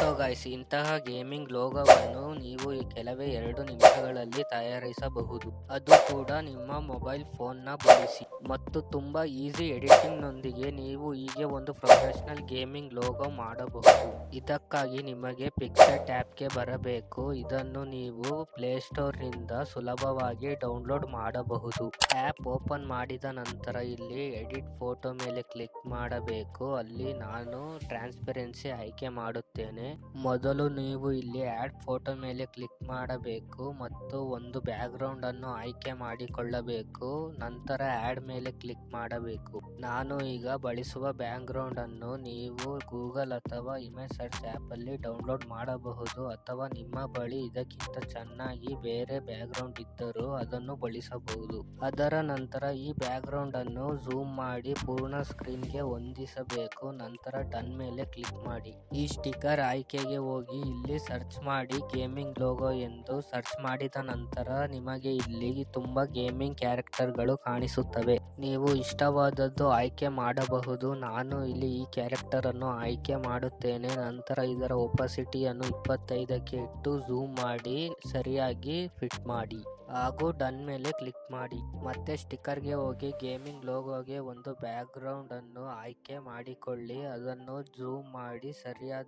So guys ಇಂತಹ gaming ಲೋಗೋವನ್ನು ನೀವು ಕೆಲವೇ ಎರಡು ನಿಮಿಷಗಳಲ್ಲಿ ತಯಾರಿಸಬಹುದು. ಅದು ಕೂಡ ನಿಮ್ಮ ಮೊಬೈಲ್ ಫೋನ್ನ ಬಳಸಿ. ಮತ್ತು ತುಂಬಾ ಈಸಿ ಎಡಿಟಿಂಗ್ ನೊಂದಿಗೆ ನೀವು ಹೀಗೆ ಒಂದು ಪ್ರೊಫೆಷನಲ್ ಗೇಮಿಂಗ್ ಲೋಗೋ ಮಾಡಬಹುದು. ಇದಕ್ಕಾಗಿ ನಿಮಗೆ ಪಿಕ್ಸರ್ ಟ್ಯಾಪ್ಗೆ ಬರಬೇಕು. ಇದನ್ನು ನೀವು ಪ್ಲೇಸ್ಟೋರ್ನಿಂದ ಸುಲಭವಾಗಿ ಡೌನ್ಲೋಡ್ ಮಾಡಬಹುದು. ಆ್ಯಪ್ ಓಪನ್ ಮಾಡಿದ ನಂತರ ಇಲ್ಲಿ ಎಡಿಟ್ ಫೋಟೋ ಮೇಲೆ ಕ್ಲಿಕ್ ಮಾಡಬೇಕು. ಅಲ್ಲಿ ನಾನು ಟ್ರಾನ್ಸ್ಪರೆನ್ಸಿ ಆಯ್ಕೆ ಮಾಡುತ್ತೇನೆ. ಮೊದಲು ನೀವು ಇಲ್ಲಿ ಆ್ಯಡ್ ಫೋಟೋ ಮೇಲೆ ಕ್ಲಿಕ್ ಮಾಡಬೇಕು ಮತ್ತು ಒಂದು ಬ್ಯಾಕ್ಗ್ರೌಂಡ್ ಅನ್ನು ಆಯ್ಕೆ ಮಾಡಿಕೊಳ್ಳಬೇಕು. ನಂತರ ಆ್ಯಡ್ ಮೇಲೆ ಕ್ಲಿಕ್ ಮಾಡಬೇಕು. ನಾನು ಈಗ ಬಳಸುವ ಬ್ಯಾಕ್ಗ್ರೌಂಡ್ ಅನ್ನು ನೀವು ಗೂಗಲ್ ಅಥವಾ ಇಮೇಜ್ ಸರ್ಚ್ ಆ್ಯಪ್ ಅಲ್ಲಿ ಡೌನ್ಲೋಡ್ ಮಾಡಬಹುದು ಅಥವಾ ನಿಮ್ಮ ಬಳಿ ಇದಕ್ಕಿಂತ ಚೆನ್ನಾಗಿ ಬೇರೆ ಬ್ಯಾಕ್ಗ್ರೌಂಡ್ ಇದ್ದರೂ ಅದನ್ನು ಬಳಸಬಹುದು. ಅದರ ನಂತರ ಈ ಬ್ಯಾಕ್ಗ್ರೌಂಡ್ ಅನ್ನು ಝೂಮ್ ಮಾಡಿ ಪೂರ್ಣ ಸ್ಕ್ರೀನ್ಗೆ ಹೊಂದಿಸಬೇಕು. ನಂತರ ಡನ್ ಮೇಲೆ ಕ್ಲಿಕ್ ಮಾಡಿ. ಈ ಸ್ಟಿಕರ್ ಆಯ್ಕೆಗೆ ಹೋಗಿ ಇಲ್ಲಿ ಸರ್ಚ್ ಮಾಡಿ ಗೇಮಿಂಗ್ ಲೋಗೋ ಎಂದು ಸರ್ಚ್ ಮಾಡಿದ ನಂತರ ನಿಮಗೆ ಇಲ್ಲಿ ತುಂಬ ಗೇಮಿಂಗ್ ಕ್ಯಾರೆಕ್ಟರ್ಗಳು ಕಾಣಿಸುತ್ತವೆ. ನೀವು ಇಷ್ಟವಾದದ್ದು ಆಯ್ಕೆ ಮಾಡಬಹುದು. ನಾನು ಇಲ್ಲಿ ಈ ಕ್ಯಾರೆಕ್ಟರ್ ಅನ್ನು ಆಯ್ಕೆ ಮಾಡುತ್ತೇನೆ. ನಂತರ ಇದರ ಒಪಾಸಿಟಿಯನ್ನು ಇಪ್ಪತ್ತೈದಕ್ಕೆ ಇಟ್ಟು ಝೂಮ್ ಮಾಡಿ, ಸರಿಯಾಗಿ ಫಿಟ್ ಮಾಡಿ ಹಾಗೂ ಡನ್ ಮೇಲೆ ಕ್ಲಿಕ್ ಮಾಡಿ. ಮತ್ತೆ ಸ್ಟಿಕ್ಕರ್ಗೆ ಹೋಗಿ ಗೇಮಿಂಗ್ ಲೋಗೋಗೆ ಒಂದು ಬ್ಯಾಕ್ಗ್ರೌಂಡ್ ಅನ್ನು ಆಯ್ಕೆ ಮಾಡಿಕೊಳ್ಳಿ. ಅದನ್ನು ಝೂಮ್ ಮಾಡಿ ಸರಿಯಾದ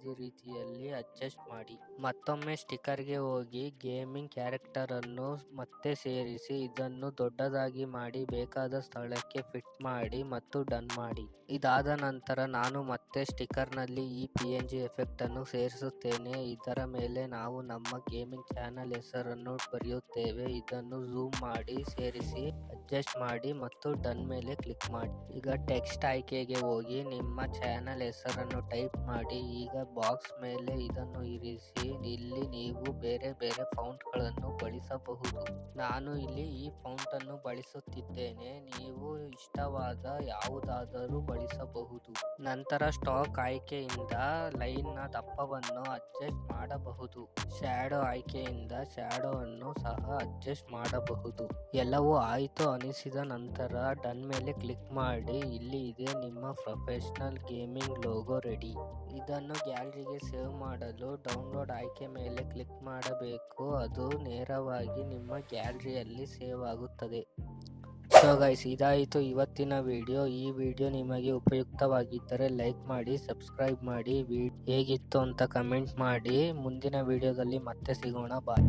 ರೀತಿಯಲ್ಲಿ ಅಡ್ಜಸ್ಟ್ ಮಾಡಿ. ಮತ್ತೊಮ್ಮೆ ಸ್ಟಿಕ್ಕರ್ಗೆ ಹೋಗಿ ಗೇಮಿಂಗ್ ಕ್ಯಾರೆಕ್ಟರ್ ಅನ್ನು ಮತ್ತೆ ಸೇರಿಸಿ ಇದನ್ನು ದೊಡ್ಡದಾಗಿ ಮಾಡಿ ಬೇಕಾದ ಸ್ಥಳಕ್ಕೆ ಫಿಟ್ ಮಾಡಿ ಮತ್ತು ಡನ್ ಮಾಡಿ. ಇದಾದ ನಂತರ ನಾನು ಮತ್ತೆ ಸ್ಟಿಕ್ಕರ್ನಲ್ಲಿ ಈ ಪಿ ಎನ್ ಜಿ ಎಫೆಕ್ಟ್ ಅನ್ನು ಸೇರಿಸುತ್ತೇನೆ. ಇದರ ಮೇಲೆ ನಾವು ನಮ್ಮ ಗೇಮಿಂಗ್ ಚಾನಲ್ ಹೆಸರನ್ನು ಬರೆಯುತ್ತೇವೆ. ಇದನ್ನು ಝೂಮ್ ಮಾಡಿ, ಸೇರಿಸಿ, ಅಡ್ಜಸ್ಟ್ ಮಾಡಿ ಮತ್ತು ಡನ್ ಮೇಲೆ ಕ್ಲಿಕ್ ಮಾಡಿ. ಈಗ ಟೆಕ್ಸ್ಟ್ ಆಯ್ಕೆಗೆ ಹೋಗಿ ನಿಮ್ಮ ಚಾನಲ್ ಹೆಸರನ್ನು ಟೈಪ್ ಮಾಡಿ. ಈಗ ಬಾಕ್ಸ್ ಮೇಲೆ ಇದನ್ನು ಇರಿಸಿ, ಇಲ್ಲಿ ನೀವು ಬೇರೆ ಬೇರೆ ಫೌಂಟ್ಗಳನ್ನು ಬಳಸಬಹುದು. ನಾನು ಇಲ್ಲಿ ಈ ಫೌಂಟ್ ಅನ್ನು ಬಳಸುತ್ತಿದ್ದೇನೆ. ನೀವು ಇಷ್ಟವಾದ ಯಾವುದಾದರೂ ಬಳಸಬಹುದು. ನಂತರ ಸ್ಟಾಕ್ ಆಯ್ಕೆಯಿಂದ ಲೈನ್ನ ದಪ್ಪವನ್ನು ಅಡ್ಜಸ್ಟ್ ಮಾಡಬಹುದು. ಶ್ಯಾಡೋ ಆಯ್ಕೆಯಿಂದ ಶ್ಯಾಡೋ ಅನ್ನು ಸಹ ಅಡ್ಜಸ್ಟ್ ಮಾಡಬಹುದು. ಎಲ್ಲವೂ ಆಯಿತು ಅನಿಸಿದ ನಂತರ ಡನ್ ಮೇಲೆ ಕ್ಲಿಕ್ ಮಾಡಿ, ಇಲ್ಲಿ ಇದೆ ನಿಮ್ಮ ಪ್ರೊಫೆಷನಲ್ ಗೇಮಿಂಗ್ ಲೋಗೋ ರೆಡಿ. ಇದನ್ನು ಗ್ಯಾಲರಿಗೆ ಸೇವ್ ಮಾಡಲು ಡೌನ್ಲೋಡ್ ಆಯ್ಕೆ ಮೇಲೆ ಕ್ಲಿಕ್ ಮಾಡಬೇಕು. ಅದು ನೇರವಾಗಿ ನಿಮ್ಮ ಗ್ಯಾಲರಿಯಲ್ಲಿ ಸೇವ್ ಆಗುತ್ತದೆ. ಸೊ ಗೈಸ್ ಇದಾಯಿತು ಇವತ್ತಿನ ವಿಡಿಯೋ, ಈ ವಿಡಿಯೋ ನಿಮಗೆ ಉಪಯುಕ್ತವಾಗಿದ್ದರೆ ಲೈಕ್ ಮಾಡಿ, ಸಬ್ಸ್ಕ್ರೈಬ್ ಮಾಡಿ. ಹೇಗಿತ್ತು ಅಂತ ಕಮೆಂಟ್ ಮಾಡಿ. ಮುಂದಿನ ವಿಡಿಯೋದಲ್ಲಿ ಮತ್ತೆ ಸಿಗೋಣ. ಬಾಯ್.